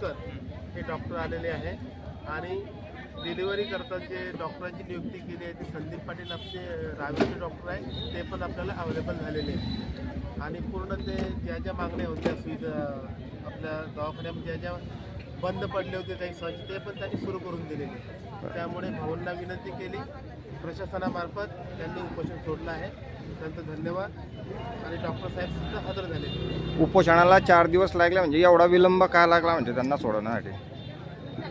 खोतकर हे डॉक्टर आलेले आहे. आणि डिलिव्हरी करतात जे डॉक्टरांची नियुक्ती केली आहे ते संदीप पाटील आपले रावेचे डॉक्टर आहे ते पण आपल्याला अवेलेबल झालेले आहेत. आणि पूर्ण ते ज्या ज्या मागण्या होत्या सुविधा आपल्या दवाखान्यामध्ये ज्या ज्या बंद पडले होते काही सहज ते पण त्यांनी सुरू करून दिलेले त्यामुळे भाऊंना विनंती केली. प्रशासनामार्फत त्यांनी उपोषण सोडलं आहे. त्यांचं धन्यवाद. आणि डॉक्टर साहेब सुद्धा हजर आहेत. उपोषणाला चार दिवस लागले म्हणजे एवढा विलंब का लागला म्हणजे त्यांना सोडवण्यासाठी?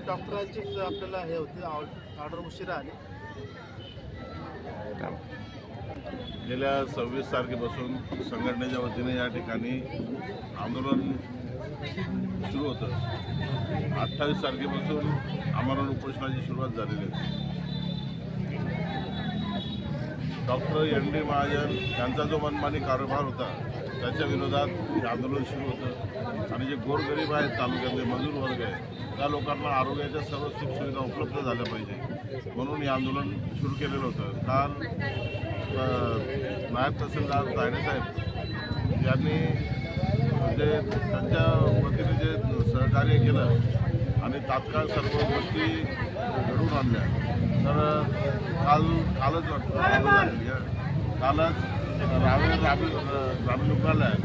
डॉक्टरांचीच आपल्याला हे होते ऑर्डर उशिरा आली. गेल्या सव्वीस तारखेपासून संघटनेच्या वतीने या ठिकाणी आंदोलन सुरू होतं. अठ्ठावीस तारखेपासून आमरण उपोषणाची सुरुवात झालेली आहे. डॉक्टर एन डी महाजन यांचा जो मनमानी कारभार होता त्याच्या विरोधात हे आंदोलन सुरू होतं. आणि जे गोरगरीब आहेत तालुक्यातले मजूर वर्ग आहे त्या लोकांना आरोग्याच्या सर्व सुखसुविधा उपलब्ध झाल्या पाहिजे. म्हणून हे आंदोलन सुरू केलेलं होतं. काल नायब तहसीलदार तायडे साहेब यांनी म्हणजे त्यांच्या वतीने जे सहकार्य केलं आणि तात्काळ सर्व गोष्टी घडून आणल्या. तर काल कालच वाटतं. कालच झालेली आहे. कालच रावे ग्रामीण ग्रामीण रुग्णालयात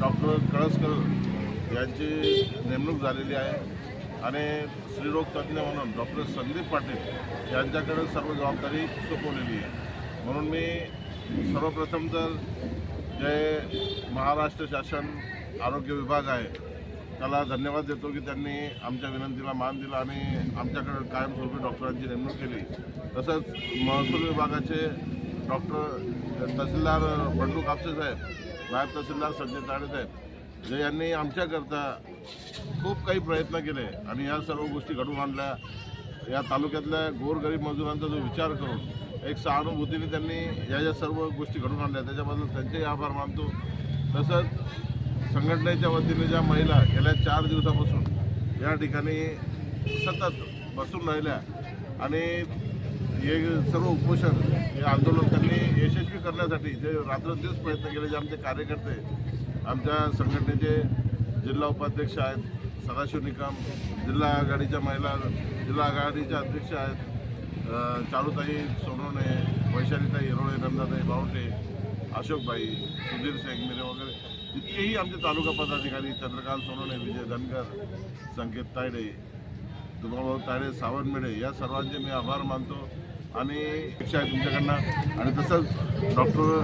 डॉक्टर कळसकर यांची नेमणूक झालेली आहे. आणि स्त्रीरोग तज्ज्ञ म्हणून डॉक्टर संदीप पाटील यांच्याकडे सर्व जबाबदारी सोपवलेली आहे. म्हणून मी सर्वप्रथम तर जे महाराष्ट्र शासन आरोग्य विभाग आहे त्याला धन्यवाद देतो की त्यांनी आमच्या विनंतीला मान दिला आणि आमच्याकडे कायमस्वरूपी डॉक्टरांची नेमणूक केली. तसंच महसूल विभागाचे डॉक्टर तहसीलदार बंडू कापसे साहेब नायब तहसीलदार संजय ताडे साहेब जे यांनी आमच्याकरता खूप काही प्रयत्न केले आणि या सर्व गोष्टी घडून आणल्या. या तालुक्यातल्या गोरगरीब मजुरांचा जो विचार करून एक सहानुभूतीने त्यांनी या ज्या सर्व गोष्टी घडून आणल्या. त्याच्याबद्दल त्यांचेही आभार मानतो. तसंच संघटनेच्या वतीने ज्या महिला गेल्या चार दिवसापासून या ठिकाणी सतत बसून राहिल्या आणि हे सर्व उपोषण हे आंदोलन त्यांनी यशस्वी करण्यासाठी जे रात्रंदिवस प्रयत्न केले जे आमचे कार्यकर्ते आमच्या संघटनेचे जिल्हा उपाध्यक्ष आहेत सदाशिव निकम जिल्हा आघाडीच्या महिला जिल्हा आघाडीच्या अध्यक्ष आहेत अ, सोनवणे वैशालीताई हिरोळे नंदाताई बावटे अशोकबाई सुधीर सेंगमिरे वगैरे. इतकेही आमचे तालुका पदाधिकारी चंद्रकांत सोनवणे विजय धनगर संकेत तायडे तुम्हाला तायडे सावंतमेडे या सर्वांचे मी आभार मानतो. आणि इच्छा आहे तुमच्याकडनं. आणि तसंच डॉक्टर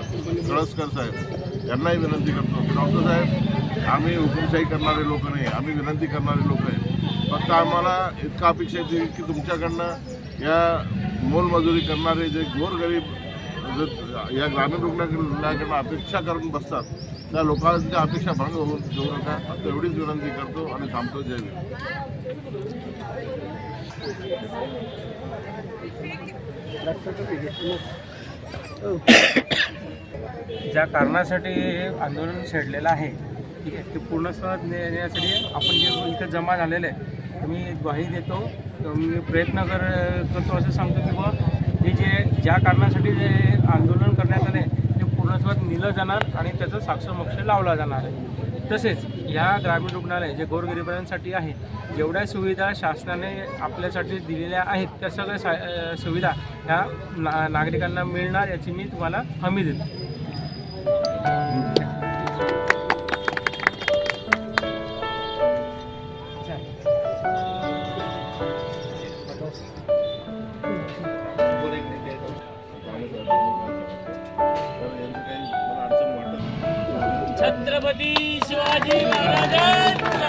कळसकर साहेब यांनाही विनंती करतो. की डॉक्टर साहेब आम्ही हुकुमशाही करणारे लोक नाही आम्ही विनंती करणारे लोक आहे फक्त आम्हाला इतका अपेक्षा येते की तुमच्याकडनं या मोलमजुरी करणारे जे गोरगरीब या ग्रामीण रुग्णालयाकडनं अपेक्षा करून बसतात त्या लोकांच्या अपेक्षा भंग होऊन देऊ नका एवढीच विनंती करतो आणि थांबतो. जय ज्या कारणासाठी हे आंदोलन छेडलेलं आहे ठीक आहे ते पूर्णत्वास नेण्यासाठी आपण जे इथे जमा झालेलं आहे मी ग्वाही देतो. मी प्रयत्न कर करतो असं सांगतो की बुवा हे जे ज्या कारणासाठी जे आंदोलन करण्यात आले रुग्णासोबत नेलं जाणार आणि त्याचं साक्षमोक्ष लावला जाणार आहे. तसेच ह्या ग्रामीण रुग्णालय जे गोरगरिबांसाठी आहे जेवढ्या सुविधा शासनाने आपल्यासाठी दिलेल्या आहेत त्या सगळ्या सा सुविधा ह्या ना नागरिकांना मिळणार याची मी तुम्हाला हमी देतो. तर छत्रपती शिवाजी महाराजांचा.